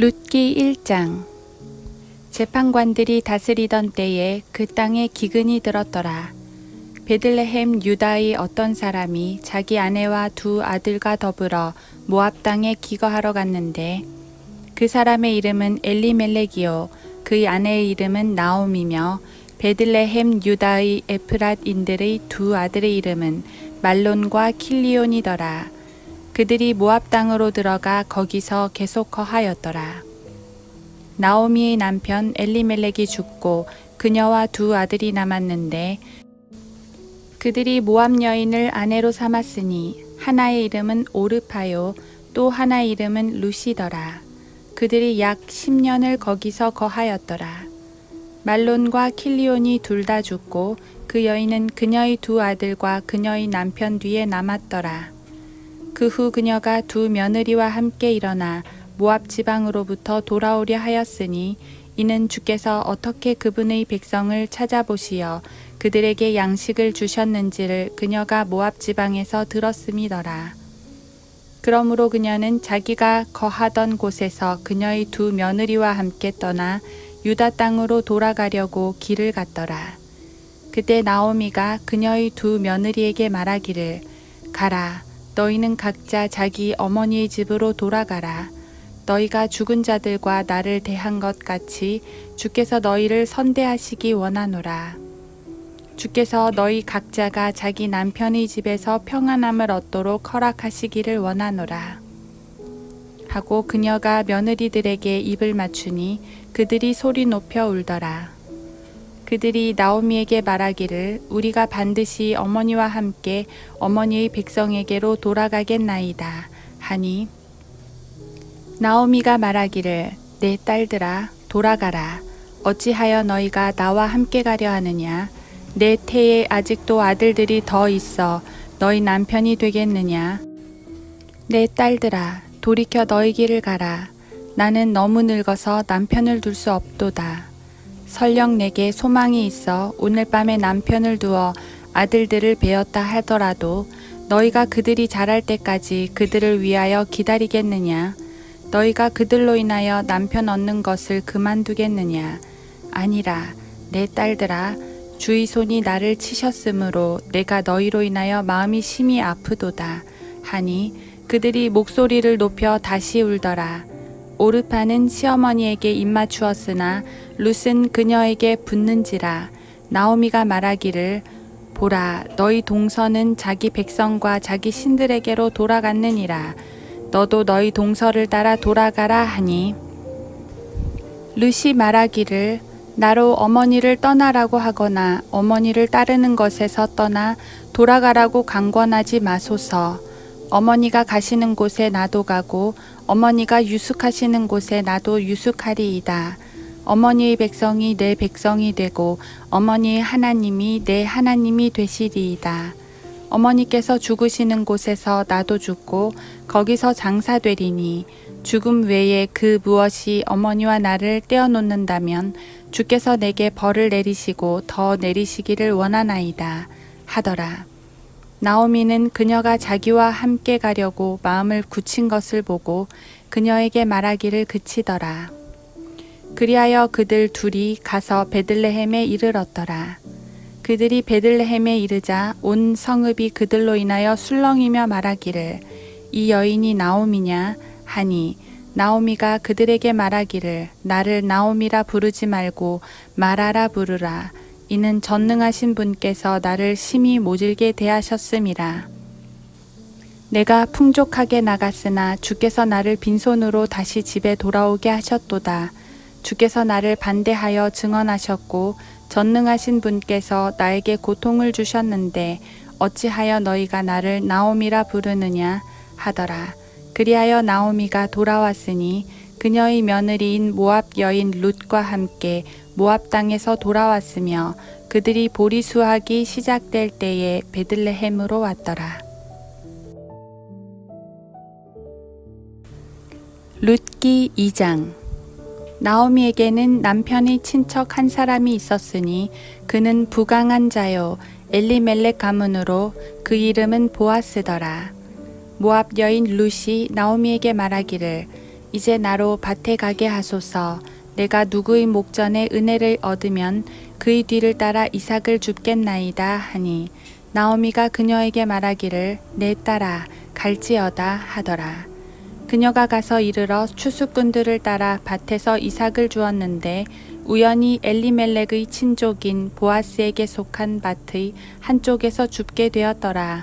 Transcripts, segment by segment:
룻기 1장 재판관들이 다스리던 때에 그 땅에 기근이 들었더라. 베들레헴 유다의 어떤 사람이 자기 아내와 두 아들과 더불어 모압 땅에 기거하러 갔는데 그 사람의 이름은 엘리멜렉이요 그의 아내의 이름은 나옴이며 베들레헴 유다의 에프랏인들의 두 아들의 이름은 말론과 킬리온이더라. 그들이 모압 땅으로 들어가 거기서 계속 거하였더라. 나오미의 남편 엘리멜렉이 죽고 그녀와 두 아들이 남았는데 그들이 모압 여인을 아내로 삼았으니 하나의 이름은 오르파요 또 하나의 이름은 루시더라. 그들이 약 10년을 거기서 거하였더라. 말론과 킬리온이 둘 다 죽고 그 여인은 그녀의 두 아들과 그녀의 남편 뒤에 남았더라. 그 후 그녀가 두 며느리와 함께 일어나 모압 지방으로부터 돌아오려 하였으니 이는 주께서 어떻게 그분의 백성을 찾아보시어 그들에게 양식을 주셨는지를 그녀가 모압 지방에서 들었음이더라. 그러므로 그녀는 자기가 거하던 곳에서 그녀의 두 며느리와 함께 떠나 유다 땅으로 돌아가려고 길을 갔더라. 그때 나오미가 그녀의 두 며느리에게 말하기를 가라 너희는 각자 자기 어머니의 집으로 돌아가라. 너희가 죽은 자들과 나를 대한 것 같이 주께서 너희를 선대하시기 원하노라. 주께서 너희 각자가 자기 남편의 집에서 평안함을 얻도록 허락하시기를 원하노라. 하고 그녀가 며느리들에게 입을 맞추니 그들이 소리 높여 울더라. 그들이 나오미에게 말하기를 우리가 반드시 어머니와 함께 어머니의 백성에게로 돌아가겠나이다 하니 나오미가 말하기를 내 딸들아 돌아가라. 어찌하여 너희가 나와 함께 가려 하느냐? 내 태에 아직도 아들들이 더 있어 너희 남편이 되겠느냐? 내 딸들아 돌이켜 너희 길을 가라. 나는 너무 늙어서 남편을 둘 수 없도다 설령 내게 소망이 있어 오늘 밤에 남편을 두어 아들들을 베었다 하더라도 너희가 그들이 자랄 때까지 그들을 위하여 기다리겠느냐? 너희가 그들로 인하여 남편 얻는 것을 그만두겠느냐? 아니라 내 딸들아 주의 손이 나를 치셨으므로 내가 너희로 인하여 마음이 심히 아프도다 하니 그들이 목소리를 높여 다시 울더라. 오르파는 시어머니에게 입맞추었으나 룻은 그녀에게 붙는지라 나오미가 말하기를 보라 너희 동서는 자기 백성과 자기 신들에게로 돌아갔느니라. 너도 너희 동서를 따라 돌아가라 하니. 룻이 말하기를 나로 어머니를 떠나라고 하거나 어머니를 따르는 것에서 떠나 돌아가라고 강권하지 마소서. 어머니가 가시는 곳에 나도 가고 어머니가 유숙하시는 곳에 나도 유숙하리이다. 어머니의 백성이 내 백성이 되고 어머니의 하나님이 내 하나님이 되시리이다. 어머니께서 죽으시는 곳에서 나도 죽고 거기서 장사되리니 죽음 외에 그 무엇이 어머니와 나를 떼어놓는다면 주께서 내게 벌을 내리시고 더 내리시기를 원하나이다 하더라. 나오미는 그녀가 자기와 함께 가려고 마음을 굳힌 것을 보고 그녀에게 말하기를 그치더라. 그리하여 그들 둘이 가서 베들레헴에 이르렀더라. 그들이 베들레헴에 이르자 온 성읍이 그들로 인하여 술렁이며 말하기를 이 여인이 나오미냐 하니 나오미가 그들에게 말하기를 나를 나오미라 부르지 말고 말하라 부르라 이는 전능하신 분께서 나를 심히 모질게 대하셨음이라 내가 풍족하게 나갔으나 주께서 나를 빈손으로 다시 집에 돌아오게 하셨도다 주께서 나를 반대하여 증언하셨고 전능하신 분께서 나에게 고통을 주셨는데 어찌하여 너희가 나를 나오미라 부르느냐 하더라. 그리하여 나오미가 돌아왔으니 그녀의 며느리인 모압 여인 룻과 함께 모압 땅에서 돌아왔으며 그들이 보리 수확이 시작될 때에 베들레헴으로 왔더라. 룻기 2장 나오미에게는 남편의 친척 한 사람이 있었으니 그는 부강한 자요 엘리멜렉 가문으로 그 이름은 보아스더라. 모압 여인 룻이 나오미에게 말하기를 이제 나로 밭에 가게 하소서. 내가 누구의 목전에 은혜를 얻으면 그의 뒤를 따라 이삭을 줍겠나이다 하니 나오미가 그녀에게 말하기를 내 딸아 갈지어다 하더라. 그녀가 가서 이르러 추수꾼들을 따라 밭에서 이삭을 주었는데 우연히 엘리멜렉의 친족인 보아스에게 속한 밭의 한쪽에서 줍게 되었더라.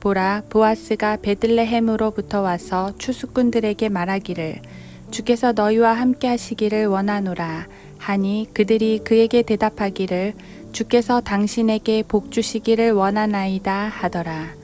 보라 보아스가 베들레헴으로부터 와서 추수꾼들에게 말하기를 주께서 너희와 함께 하시기를 원하노라 하니 그들이 그에게 대답하기를 주께서 당신에게 복 주시기를 원하나이다 하더라.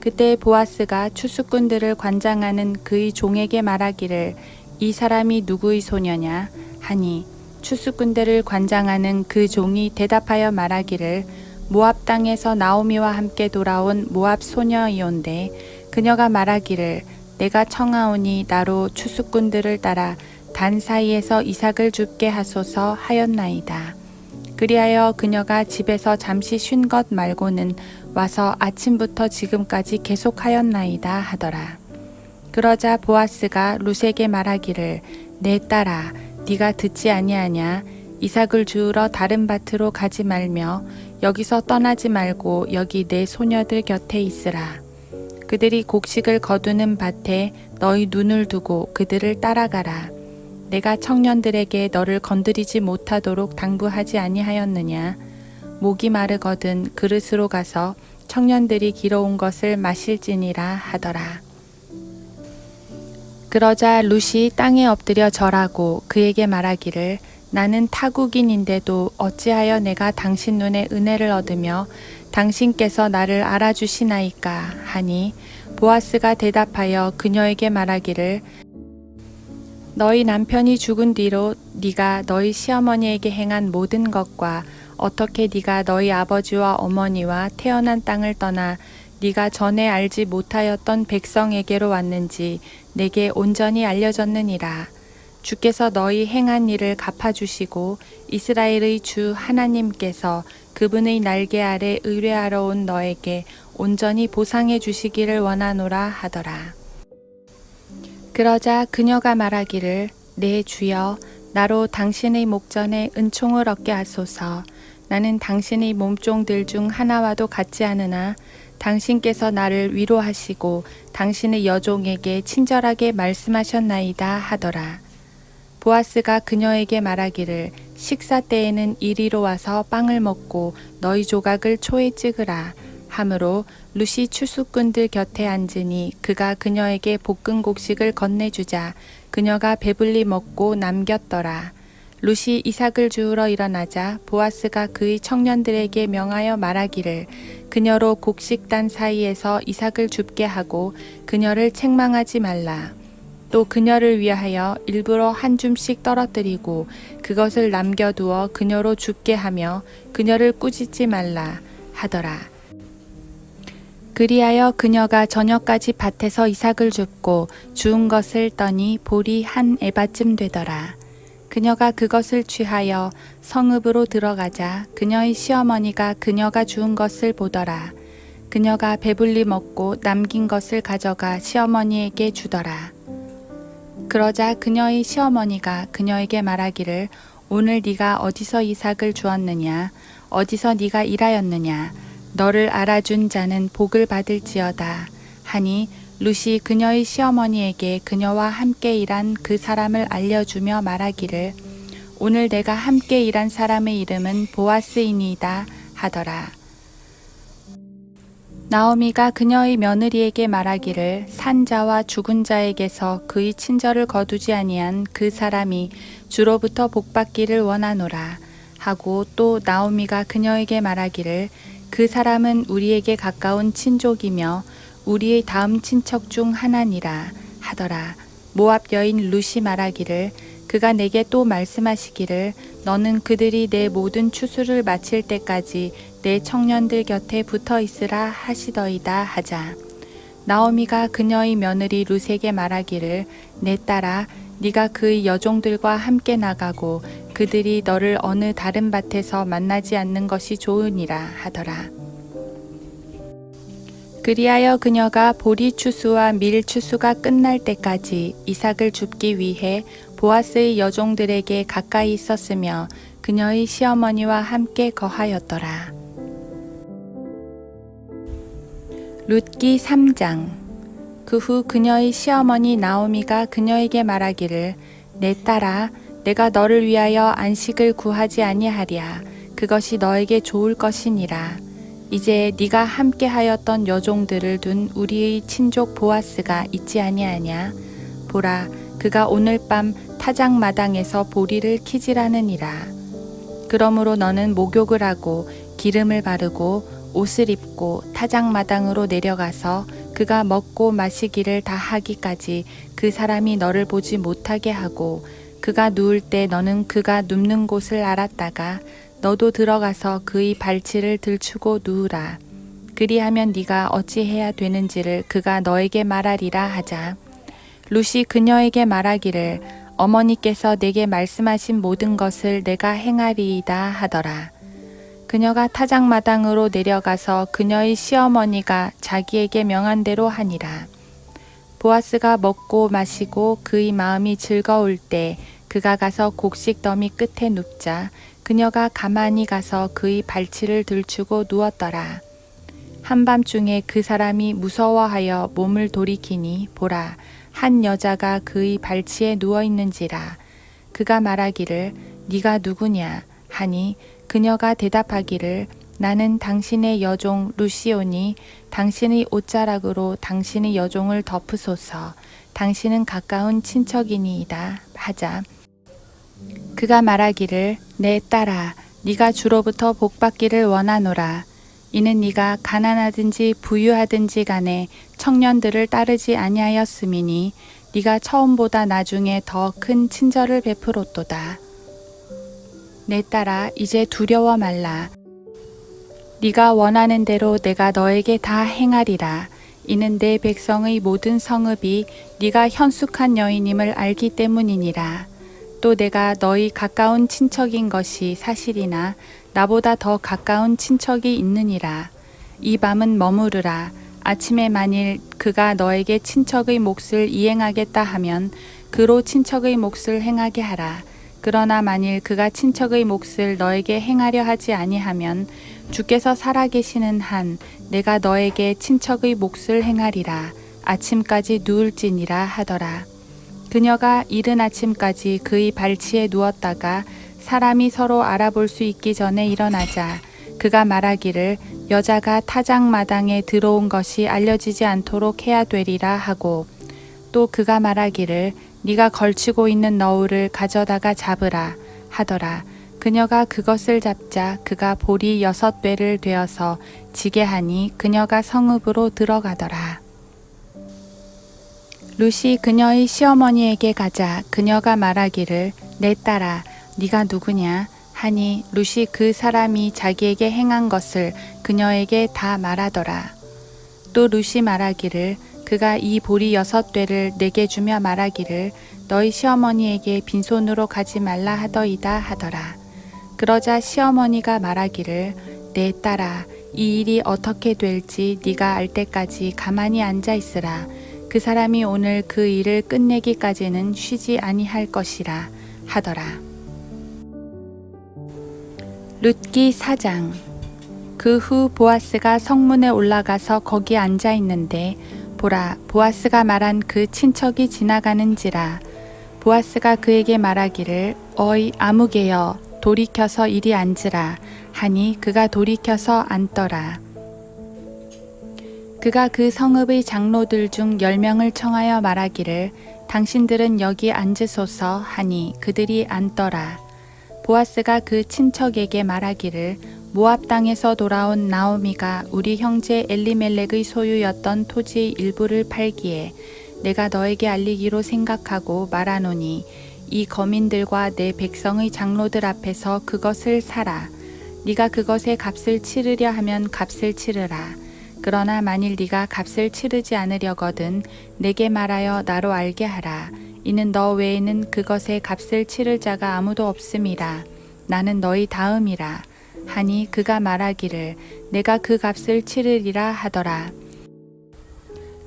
그때 보아스가 추수꾼들을 관장하는 그의 종에게 말하기를 이 사람이 누구의 소녀냐 하니 추수꾼들을 관장하는 그 종이 대답하여 말하기를 모압 땅에서 나오미와 함께 돌아온 모압 소녀이온데 그녀가 말하기를 내가 청하오니 나로 추수꾼들을 따라 단 사이에서 이삭을 줍게 하소서 하였나이다. 그리하여 그녀가 집에서 잠시 쉰 것 말고는 와서 아침부터 지금까지 계속하였나이다 하더라. 그러자 보아스가 룻에게 말하기를 내 딸아 네가 듣지 아니하냐 이삭을 주우러 다른 밭으로 가지 말며 여기서 떠나지 말고 여기 내 소녀들 곁에 있으라. 그들이 곡식을 거두는 밭에 너희 눈을 두고 그들을 따라가라. 내가 청년들에게 너를 건드리지 못하도록 당부하지 아니하였느냐? 목이 마르거든 그릇으로 가서 청년들이 길어온 것을 마실지니라 하더라. 그러자 룻이 땅에 엎드려 절하고 그에게 말하기를 나는 타국인인데도 어찌하여 내가 당신 눈에 은혜를 얻으며 당신께서 나를 알아주시나이까 하니 보아스가 대답하여 그녀에게 말하기를 너희 남편이 죽은 뒤로 네가 너희 시어머니에게 행한 모든 것과 어떻게 네가 너희 아버지와 어머니와 태어난 땅을 떠나 네가 전에 알지 못하였던 백성에게로 왔는지 내게 온전히 알려졌느니라. 주께서 너희 행한 일을 갚아주시고 이스라엘의 주 하나님께서 그분의 날개 아래 의뢰하러 온 너에게 온전히 보상해 주시기를 원하노라 하더라. 그러자 그녀가 말하기를 내 주여 나로 당신의 목전에 은총을 얻게 하소서 나는 당신의 몸종들 중 하나와도 같지 않으나 당신께서 나를 위로하시고 당신의 여종에게 친절하게 말씀하셨나이다 하더라. 보아스가 그녀에게 말하기를 식사 때에는 이리로 와서 빵을 먹고 너희 조각을 초에 찍으라 하므로 루시 추수꾼들 곁에 앉으니 그가 그녀에게 볶은 곡식을 건네주자 그녀가 배불리 먹고 남겼더라. 루시 이삭을 주우러 일어나자 보아스가 그의 청년들에게 명하여 말하기를 그녀로 곡식단 사이에서 이삭을 줍게 하고 그녀를 책망하지 말라. 또 그녀를 위하여 일부러 한 줌씩 떨어뜨리고 그것을 남겨두어 그녀로 줍게 하며 그녀를 꾸짖지 말라 하더라. 그리하여 그녀가 저녁까지 밭에서 이삭을 줍고 주운 것을 떠니 볼이 한 에바쯤 되더라. 그녀가 그것을 취하여 성읍으로 들어가자 그녀의 시어머니가 그녀가 주운 것을 보더라. 그녀가 배불리 먹고 남긴 것을 가져가 시어머니에게 주더라. 그러자 그녀의 시어머니가 그녀에게 말하기를 오늘 네가 어디서 이삭을 주었느냐? 어디서 네가 일하였느냐? 너를 알아준 자는 복을 받을지어다. 하니 루시 그녀의 시어머니에게 그녀와 함께 일한 그 사람을 알려주며 말하기를 오늘 내가 함께 일한 사람의 이름은 보아스이니이다. 하더라. 나오미가 그녀의 며느리에게 말하기를 산 자와 죽은 자에게서 그의 친절을 거두지 아니한 그 사람이 주로부터 복받기를 원하노라 하고 또 나오미가 그녀에게 말하기를 그 사람은 우리에게 가까운 친족이며 우리의 다음 친척 중 하나니라 하더라. 모압 여인 루시 말하기를 그가 내게 또 말씀하시기를 너는 그들이 내 모든 추수를 마칠 때까지 내 청년들 곁에 붙어 있으라 하시더이다 하자. 나오미가 그녀의 며느리 룻에게 말하기를 내 딸아 네가 그의 여종들과 함께 나가고 그들이 너를 어느 다른 밭에서 만나지 않는 것이 좋으니라 하더라. 그리하여 그녀가 보리 추수와 밀 추수가 끝날 때까지 이삭을 줍기 위해 보아스의 여종들에게 가까이 있었으며 그녀의 시어머니와 함께 거하였더라. 룻기 3장. 그 후 그녀의 시어머니 나오미가 그녀에게 말하기를 내 딸아 내가 너를 위하여 안식을 구하지 아니하랴. 그것이 너에게 좋을 것이니라. 이제 네가 함께하였던 여종들을 둔 우리의 친족 보아스가 있지 아니하냐? 보라 그가 오늘 밤 타작 마당에서 보리를 키지라느니라 그러므로 너는 목욕을 하고 기름을 바르고 옷을 입고 타작 마당으로 내려가서 그가 먹고 마시기를 다 하기까지 그 사람이 너를 보지 못하게 하고 그가 누울 때 너는 그가 눕는 곳을 알았다가 너도 들어가서 그의 발치를 들추고 누우라. 그리하면 네가 어찌해야 되는지를 그가 너에게 말하리라 하자. 룻이 그녀에게 말하기를 어머니께서 내게 말씀하신 모든 것을 내가 행하리이다 하더라. 그녀가 타작마당으로 내려가서 그녀의 시어머니가 자기에게 명한 대로 하니라. 보아스가 먹고 마시고 그의 마음이 즐거울 때 그가 가서 곡식 더미 끝에 눕자 그녀가 가만히 가서 그의 발치를 들추고 누웠더라. 한밤중에 그 사람이 무서워하여 몸을 돌이키니 보라 한 여자가 그의 발치에 누워 있는지라. 그가 말하기를 네가 누구냐 하니 그녀가 대답하기를 나는 당신의 여종 루시오니 당신의 옷자락으로 당신의 여종을 덮으소서. 당신은 가까운 친척이니이다. 하자. 그가 말하기를 내 딸아 네가 주로부터 복받기를 원하노라 이는 네가 가난하든지 부유하든지 간에 청년들을 따르지 아니하였음이니 네가 처음보다 나중에 더 큰 친절을 베풀었도다. 내 딸아 이제 두려워 말라. 네가 원하는 대로 내가 너에게 다 행하리라. 이는 내 백성의 모든 성읍이 네가 현숙한 여인임을 알기 때문이니라. 또 내가 너희 가까운 친척인 것이 사실이나 나보다 더 가까운 친척이 있느니라. 이 밤은 머무르라. 아침에 만일 그가 너에게 친척의 몫을 이행하겠다 하면 그로 친척의 몫을 행하게 하라. 그러나 만일 그가 친척의 몫을 너에게 행하려 하지 아니하면 주께서 살아계시는 한 내가 너에게 친척의 몫을 행하리라. 아침까지 누울지니라 하더라. 그녀가 이른 아침까지 그의 발치에 누웠다가 사람이 서로 알아볼 수 있기 전에 일어나자. 그가 말하기를 여자가 타작 마당에 들어온 것이 알려지지 않도록 해야 되리라 하고 또 그가 말하기를 네가 걸치고 있는 너울을 가져다가 잡으라 하더라. 그녀가 그것을 잡자 그가 볼이 여섯 배를 되어서 지게 하니 그녀가 성읍으로 들어가더라. 루시 그녀의 시어머니에게 가자. 그녀가 말하기를 내 딸아 네가 누구냐? 하니 루시 그 사람이 자기에게 행한 것을 그녀에게 다 말하더라. 또 루시 말하기를 그가 이 보리 여섯 되를 내게 주며 말하기를 너희 시어머니에게 빈손으로 가지 말라 하더이다 하더라. 그러자 시어머니가 말하기를 내 딸아 이 일이 어떻게 될지 네가 알 때까지 가만히 앉아 있으라. 그 사람이 오늘 그 일을 끝내기까지는 쉬지 아니할 것이라 하더라. 룻기 4장 그 후 보아스가 성문에 올라가서 거기 앉아 있는데 보라 보아스가 말한 그 친척이 지나가는지라 보아스가 그에게 말하기를 어이 아무개여 돌이켜서 이리 앉으라 하니 그가 돌이켜서 앉더라 그가 그 성읍의 장로들 중 열명을 청하여 말하기를 당신들은 여기 앉으소서 하니 그들이 앉더라. 보아스가 그 친척에게 말하기를 모압 땅에서 돌아온 나오미가 우리 형제 엘리멜렉의 소유였던 토지의 일부를 팔기에 내가 너에게 알리기로 생각하고 말하노니 이 거민들과 내 백성의 장로들 앞에서 그것을 사라. 네가 그것의 값을 치르려 하면 값을 치르라. 그러나 만일 네가 값을 치르지 않으려거든 내게 말하여 나로 알게 하라. 이는 너 외에는 그것의 값을 치를 자가 아무도 없음이라. 나는 너희 다음이라. 하니 그가 말하기를 내가 그 값을 치르리라 하더라.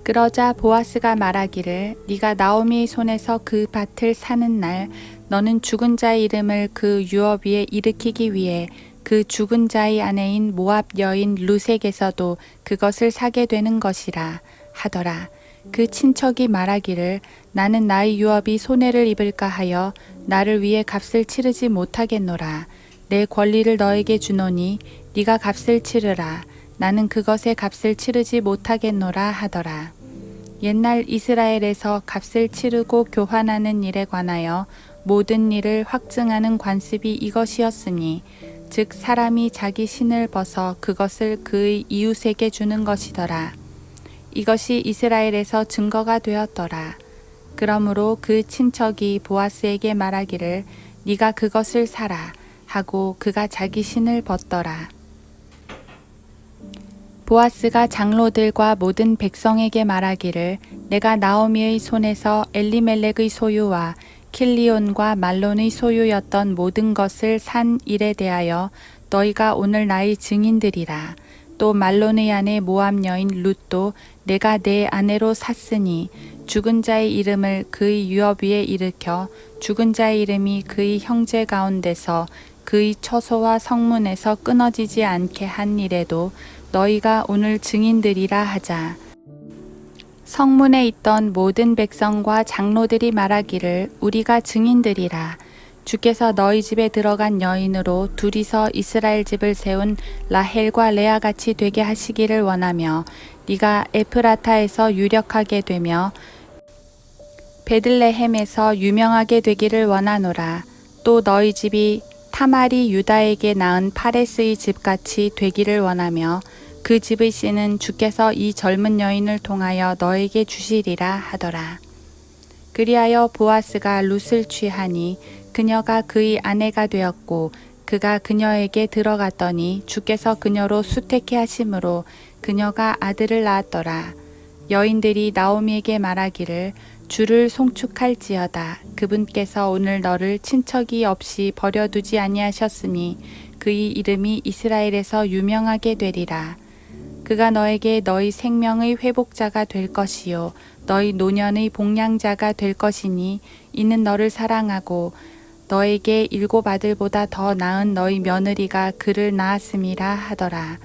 그러자 보아스가 말하기를 네가 나오미의 손에서 그 밭을 사는 날 너는 죽은 자의 이름을 그 유업 위에 일으키기 위해 그 죽은 자의 아내인 모압 여인 루색에서도 그것을 사게 되는 것이라 하더라. 그 친척이 말하기를 나는 나의 유업이 손해를 입을까 하여 나를 위해 값을 치르지 못하겠노라. 내 권리를 너에게 주노니 네가 값을 치르라. 나는 그것의 값을 치르지 못하겠노라 하더라. 옛날 이스라엘에서 값을 치르고 교환하는 일에 관하여 모든 일을 확증하는 관습이 이것이었으니 즉 사람이 자기 신을 벗어 그것을 그의 이웃에게 주는 것이더라. 이것이 이스라엘에서 증거가 되었더라. 그러므로 그 친척이 보아스에게 말하기를 네가 그것을 사라 하고 그가 자기 신을 벗더라. 보아스가 장로들과 모든 백성에게 말하기를 내가 나오미의 손에서 엘리멜렉의 소유와 킬리온과 말론의 소유였던 모든 것을 산 일에 대하여 너희가 오늘 나의 증인들이라. 또 아내 모함 여인 룻도 내가 내 아내로 샀으니 죽은 자의 이름을 그의 유업 위에 일으켜 죽은 자의 이름이 그의 형제 가운데서 그의 처소와 성문에서 끊어지지 않게 한 일에도 너희가 오늘 증인들이라 하자. 성문에 있던 모든 백성과 장로들이 말하기를 우리가 증인들이라. 주께서 너희 집에 들어간 여인으로 둘이서 이스라엘 집을 세운 라헬과 레아 같이 되게 하시기를 원하며 네가 에프라타에서 유력하게 되며 베들레헴에서 유명하게 되기를 원하노라. 또 너희 집이 타말이 유다에게 낳은 파레스의 집같이 되기를 원하며 그 집의 씨는 주께서 이 젊은 여인을 통하여 너에게 주시리라 하더라. 그리하여 보아스가 룻을 취하니 그녀가 그의 아내가 되었고 그가 그녀에게 들어갔더니 주께서 그녀로 수택해 하심으로 그녀가 아들을 낳았더라. 여인들이 나오미에게 말하기를 주를 송축할지어다. 그분께서 오늘 너를 친척이 없이 버려두지 아니하셨으니 그의 이름이 이스라엘에서 유명하게 되리라. 그가 너에게 너희 생명의 회복자가 될 것이요 너희 노년의 복량자가 될 것이니 이는 너를 사랑하고 너에게 일곱 아들보다 더 나은 너희 며느리가 그를 낳았음이라 하더라.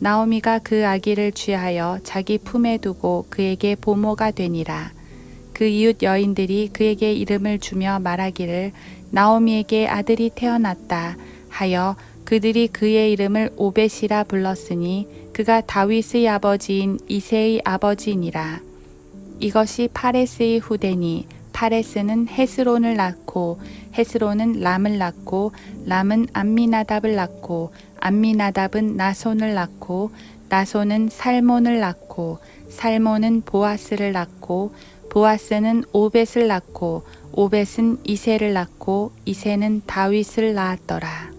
나오미가 그 아기를 취하여 자기 품에 두고 그에게 보모가 되니라. 그 이웃 여인들이 그에게 이름을 주며 말하기를 나오미에게 아들이 태어났다 하여 그들이 그의 이름을 오벳이라 불렀으니 그가 다윗의 아버지인 이세의 아버지니라. 이것이 파레스의 후대니 파레스는 헤스론을 낳고 헤스론은 람을 낳고 람은 암미나답을 낳고 암미나답은 나손을 낳고 나손은 살몬을 낳고 살몬은 보아스를 낳고 보아스는 오벳을 낳고 오벳은 이세를 낳고 이세는 다윗을 낳았더라.